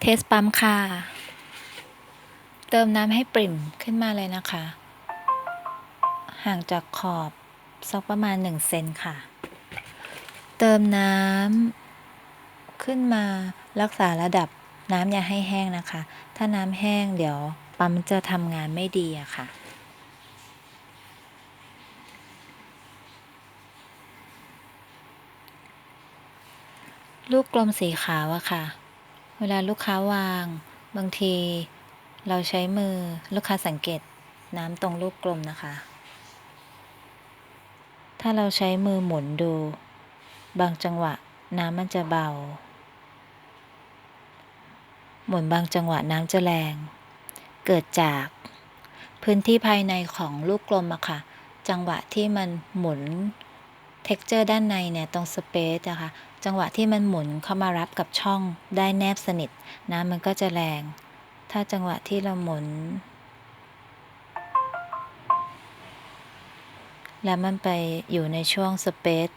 เทสปั๊มค่ะ เติมน้ำให้ปริ่มขึ้นมาเลยนะคะ ห่างจากขอบสักประมาณ1เซนค่ะ เติมน้ำขึ้นมารักษาระดับน้ำอย่าให้แห้งนะคะ ถ้าน้ำแห้งเดี๋ยวปั๊มจะทำงานไม่ดีอะค่ะลูกกลมสีขาวอะค่ะ เวลาลูกค้าวาง บางที เราใช้มือลูกค้าสังเกตน้ำตรงลูกกลมนะคะ ถ้าเราใช้มือหมุนดู บางจังหวะน้ำมันจะเบา หมุนบางจังหวะน้ำจะแรง เกิดจากพื้นที่ภายในของลูกกลมอะค่ะ จังหวะที่มันหมุนเท็กเจอร์ด้านในเนี่ย ตรงสเปซอะค่ะ จังหวะที่มันหมุนเข้ามารับกับช่องได้แนบสนิทน้ำมันก็จะแรง ถ้าจังหวะที่เราหมุน แล้วมันไปอยู่ในช่วงสเปซ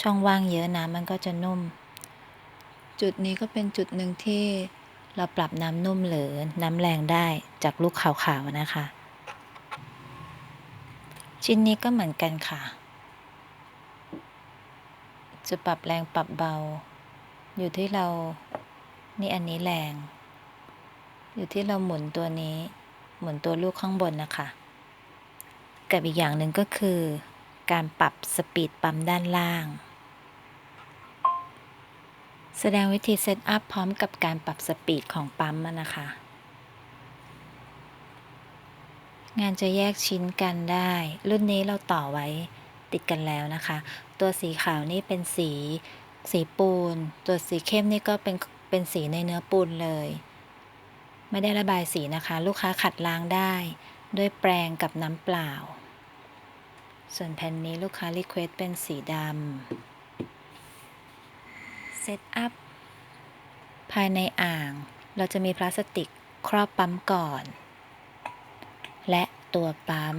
ช่องว่างเยอะน้ำมันก็จะนุ่ม จุดนี้ก็เป็นจุดหนึ่งที่เราปรับน้ำนุ่มหรือน้ำแรงได้จากลูกขาวๆนะคะ ชิ้นนี้ก็เหมือนกันค่ะ จะปรับแรงปรับเบา อยู่ที่เรา นี่อันนี้แรง อยู่ที่เราหมุนตัวนี้ หมุนตัวลูกข้างบนนะคะ กับอีกอย่างหนึ่งก็คือ การปรับสปีดปั๊มด้านล่าง แสดงวิธีเซตอัพพร้อมกับการปรับสปีดของปั๊มนะคะ งานจะแยกชิ้นกันได้ รุ่นนี้เราต่อไว้ติดกันแล้วนะคะ ตัวสีขาวนี่เป็นสี สีปูน ตัวสีเข้มนี่ก็เป็นเป็นสีในเนื้อปูนเลย ไม่ได้ระบายสีนะคะ ลูกค้าขัดล้างได้ ด้วยแปรงกับน้ำเปล่า ส่วนแผ่นนี้ลูกค้ารีเควสเป็นสีดำเซตอัพภายในอ่าง เราจะมีพลาสติกครอบปั๊มก่อน และตัวปั๊ม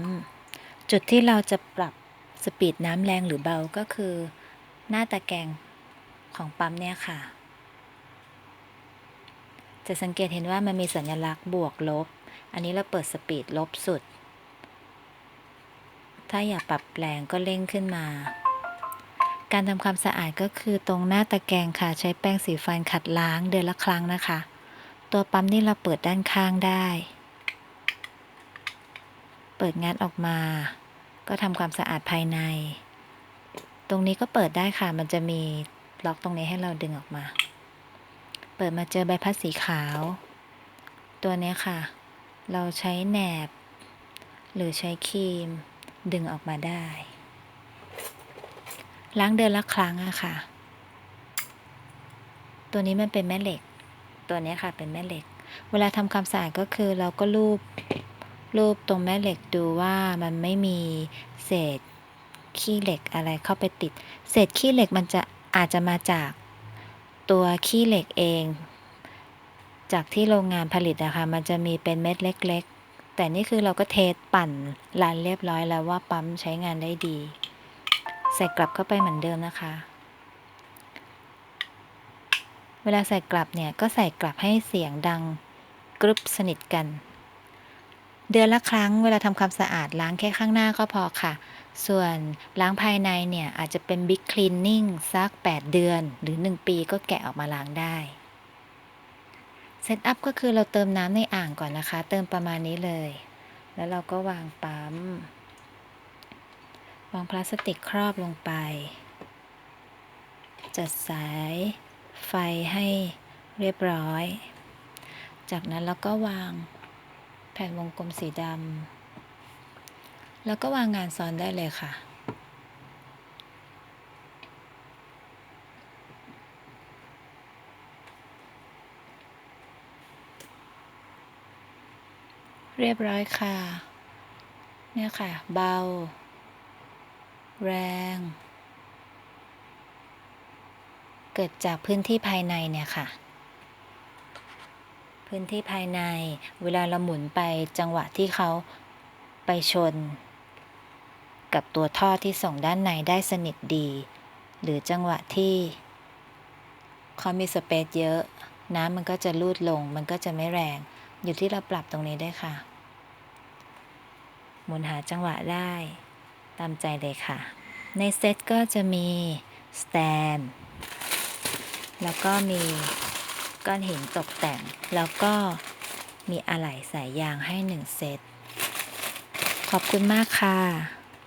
จุดที่เราจะปรับ สปีดน้ำแรงหรือเบาก็คือ หน้าตะแกรงของปั๊มเนี่ยค่ะ จะสังเกตเห็นว่ามันมีสัญลักษณ์บวกลบ อันนี้เราเปิดสปีดลบสุด ถ้าอยากปรับแรงก็เร่งขึ้นมา การทำความสะอาดก็คือตรงหน้าตะแกรงค่ะ ใช้แป้งสีฟันขัดล้างเดือนละครั้งนะคะ ตัวปั๊มนี่เราเปิดด้านข้างได้ เปิดงัดออกมา ก็ทำความสะอาดภายใน ตรงนี้ก็เปิดได้ค่ะ มันจะมีล็อกตรงนี้ให้เราดึงออกมา เปิดมาเจอใบพัดสีขาว ตัวนี้ค่ะ เราใช้แหนบ หรือใช้ครีม ดึงออกมาได้ ล้างเดือนละครั้งอะค่ะ ตัวนี้มันเป็นแม่เหล็ก ตัวนี้ค่ะเป็นแม่เหล็ก เวลาทำความสะอาดก็คือเราก็ลูบ รูปตรงแม่เหล็กดูว่ามันไม่มีเศษขี้เหล็กอะไรเข้าไปติด เศษขี้เหล็กมันจะอาจจะมาจากตัวขี้เหล็กเอง จากที่โรงงานผลิตนะคะมันจะมีเป็นเม็ดเล็ก ๆ แต่นี่คือเราก็เทสปั่นรันเรียบร้อยแล้วว่าปั๊มใช้งานได้ดี ใส่กลับเข้าไปเหมือนเดิมนะคะ เวลาใส่กลับเนี่ยก็ใส่กลับให้เสียงดังกรึบสนิทกัน เดือนละครั้งเวลาทำความสะอาดล้างแค่ข้างหน้าก็พอค่ะ ส่วนล้างภายในเนี่ยอาจจะเป็นบิ๊กคลีนนิ่งสัก 8 เดือนหรือ 1 ปีก็แกะออกมาล้างได้เซตอัพก็คือเราเติมน้ำในอ่างก่อนนะคะ เติมประมาณนี้เลย แล้วเราก็วางปั๊ม วางพลาสติกครอบลงไป จัดสายไฟให้เรียบร้อย จากนั้นเราก็วาง ผ่นวงกลมสีดำ แล้วก็วางงานซ้อนได้เลยค่ะ เรียบร้อยค่ะ เนี่ยค่ะ เบา แรง เกิดจากพื้นที่ภายในเนี่ยค่ะ พื้นที่ภายใน เวลาเราหมุนไปจังหวะที่เขาไปชน กับตัวท่อที่ส่งด้านในได้สนิทดี หรือจังหวะที่เขามีสเปซเยอะ น้ำมันก็จะลูดลง มันก็จะไม่แรง อยู่ที่เราปรับตรงนี้ได้ค่ะ หมุนหาจังหวะได้ ตามใจเลยค่ะ ในเซตก็จะมีสแตนแล้วก็มี ก้อนหินตกแต่ง แล้วก็มีอะไหล่สายยางให้หนึ่งเซต ขอบคุณมากค่ะ